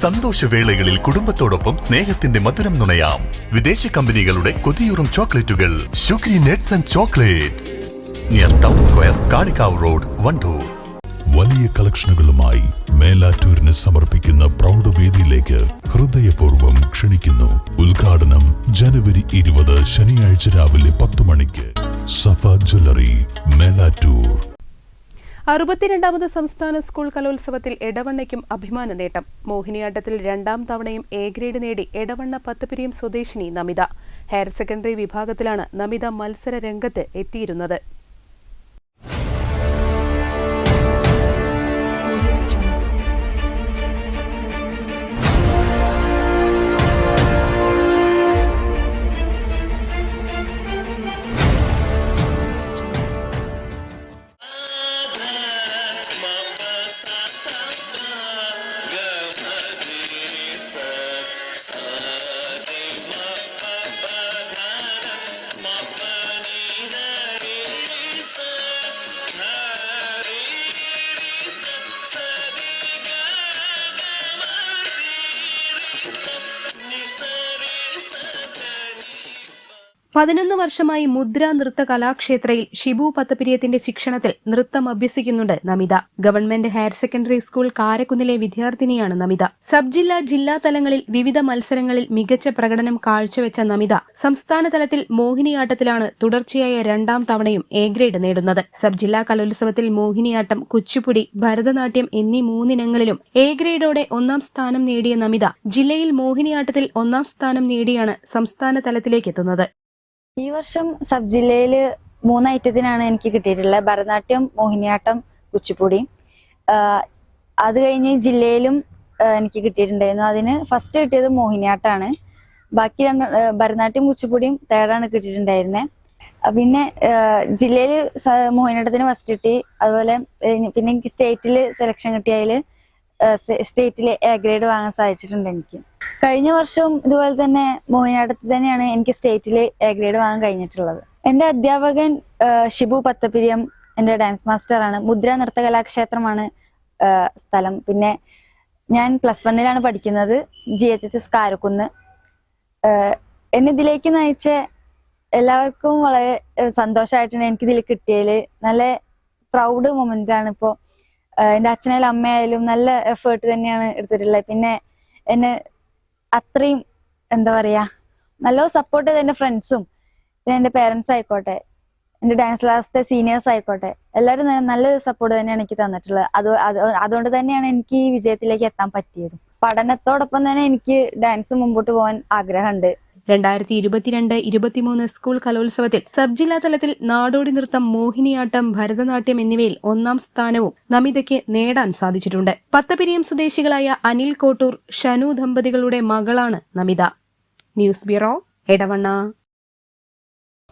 സന്തോഷവേളകളിൽ കുടുംബത്തോടൊപ്പം സ്നേഹത്തിന്റെ മധുരം നുണയാം. വിദേശ കമ്പനികളുടെ കൊതിയൂറും ചോക്ലേറ്റുകൾ. Shukri nuts and chocolates. Near town square Kalikavu road Wandoor. വലിയ കളക്ഷനുകളുമായി മേലാറ്റൂരിന് സമർപ്പിക്കുന്ന പ്രൗഢവേദിയിലേക്ക് ഹൃദയപൂർവം ക്ഷണിക്കുന്നു. ഉദ്ഘാടനം ജനുവരി ഇരുപത് ശനിയാഴ്ച രാവിലെ പത്ത് മണിക്ക്. സഫ ജ്വല്ലറി മേലാറ്റൂർ. അറുപത്തിരണ്ടാമത് സംസ്ഥാന സ്കൂൾ കലോത്സവത്തിൽ എടവണ്ണയ്ക്കും അഭിമാന നേട്ടം. മോഹിനിയാട്ടത്തിൽ രണ്ടാം തവണയും എ ഗ്രേഡ് നേടി എടവണ്ണ പത്തുപിരിയും സ്വദേശിനി നമിത. ഹയർ സെക്കൻഡറി വിഭാഗത്തിലാണ് നമിത മത്സര രംഗത്ത് എത്തിയിരുന്നത്. പതിനൊന്ന് വർഷമായി മുദ്ര നൃത്ത കലാക്ഷേത്രയിൽ ഷിബു പത്തപിരിയത്തിന്റെ ശിക്ഷണത്തിൽ നൃത്തം അഭ്യസിക്കുന്നുണ്ട് Namitha. Government higher secondary school കാരക്കുന്നിലെ വിദ്യാർത്ഥിനിയാണ് നമിത. സബ് ജില്ലാ ജില്ലാ തലങ്ങളിൽ വിവിധ മത്സരങ്ങളിൽ മികച്ച പ്രകടനം കാഴ്ചവെച്ച നമിത സംസ്ഥാന തലത്തിൽ മോഹിനിയാട്ടത്തിലാണ് തുടർച്ചയായ രണ്ടാം തവണയും എ ഗ്രേഡ് നേടുന്നത്. സബ് ജില്ലാ കലോത്സവത്തിൽ മോഹിനിയാട്ടം കുച്ചിപ്പുടി ഭരതനാട്യം എന്നീ മൂന്നിനങ്ങളിലും എ ഗ്രേഡോടെ ഒന്നാം സ്ഥാനം നേടിയ നമിത ജില്ലയിൽ മോഹിനിയാട്ടത്തിൽ ഒന്നാം സ്ഥാനം നേടിയാണ് സംസ്ഥാന തലത്തിലേക്ക് എത്തുന്നത്. ഈ വർഷം സബ് ജില്ലയിൽ മൂന്ന് ഐറ്റത്തിനാണ് എനിക്ക് കിട്ടിയിട്ടുള്ളത്. ഭരതനാട്യം മോഹിനിയാട്ടം കുച്ചിപ്പുടി. അത് കഴിഞ്ഞ് ജില്ലയിലും എനിക്ക് കിട്ടിയിട്ടുണ്ടായിരുന്നു. അതിന് ഫസ്റ്റ് കിട്ടിയത് മോഹിനിയാട്ടമാണ് ബാക്കി രണ്ട് ഭരതനാട്യം കുച്ചിപ്പുടിയും തേർഡാണ് കിട്ടിയിട്ടുണ്ടായിരുന്നത് പിന്നെ ജില്ലയിൽ മോഹിനിയാട്ടത്തിന് ഫസ്റ്റ് കിട്ടി. അതുപോലെ പിന്നെ എനിക്ക് സ്റ്റേറ്റിൽ സെലക്ഷൻ കിട്ടിയതിൽ സ്റ്റേറ്റിൽ എ ഗ്രേഡ് വാങ്ങാൻ സാധിച്ചിട്ടുണ്ട് എനിക്ക്. കഴിഞ്ഞ വർഷവും ഇതുപോലെ തന്നെ മോഹിനടുത്ത് തന്നെയാണ് എനിക്ക് സ്റ്റേറ്റിലെ എ ഗ്രേഡ് വാങ്ങാൻ കഴിഞ്ഞിട്ടുള്ളത്. എന്റെ അധ്യാപകൻ ഷിബു പത്തപ്പിരിയം എന്റെ ഡാൻസ് മാസ്റ്റർ ആണ് മുദ്ര നൃത്ത കലാക്ഷേത്രമാണ് സ്ഥലം. പിന്നെ ഞാൻ പ്ലസ് വണ്ണിലാണ് പഠിക്കുന്നത് G H S S Karakunnu എന്നെ ഇതിലേക്ക് നയിച്ച എല്ലാവർക്കും വളരെ സന്തോഷമായിട്ടാണ് എനിക്ക് ഇതിൽ കിട്ടിയതിൽ നല്ല പ്രൗഡ് മൊമെന്റ് ആണ് ഇപ്പോൾ എന്റെ അച്ഛനായാലും അമ്മയായാലും നല്ല എഫേർട്ട് തന്നെയാണ് എടുത്തിട്ടുള്ളത്. പിന്നെ എന്നെ അത്രയും എന്താ പറയാ നല്ല സപ്പോർട്ട് ചെയ്ത എന്റെ ഫ്രണ്ട്സും പിന്നെ എന്റെ പേരൻസ് ആയിക്കോട്ടെ എന്റെ ഡാൻസ് ക്ലാസ്സിലെ സീനിയേഴ്സ് ആയിക്കോട്ടെ എല്ലാവരും നല്ല സപ്പോർട്ട് തന്നെയാണ് എനിക്ക് തന്നിട്ടുള്ളത്. അത് അത് അതുകൊണ്ട് തന്നെയാണ് എനിക്ക് ഈ വിജയത്തിലേക്ക് എത്താൻ പറ്റിയത്. പഠനത്തോടൊപ്പം തന്നെ എനിക്ക് ഡാൻസ് മുമ്പോട്ട് പോകാൻ ആഗ്രഹമുണ്ട്. രണ്ടായിരത്തി ഇരുപത്തിരണ്ട് ഇരുപത്തിമൂന്ന് സ്കൂൾ കലോത്സവത്തിൽ സബ് ജില്ലാ തലത്തിൽ നാടോടി നൃത്തം മോഹിനിയാട്ടം ഭരതനാട്യം എന്നിവയിൽ ഒന്നാം സ്ഥാനവും നമിതയ്ക്ക് നേടാൻ സാധിച്ചിട്ടുണ്ട്. പത്തപിരിയം സ്വദേശികളായ അനിൽ കോട്ടൂർ ഷനു ദമ്പതികളുടെ മകളാണ് നമിത. News bureau Edavanna.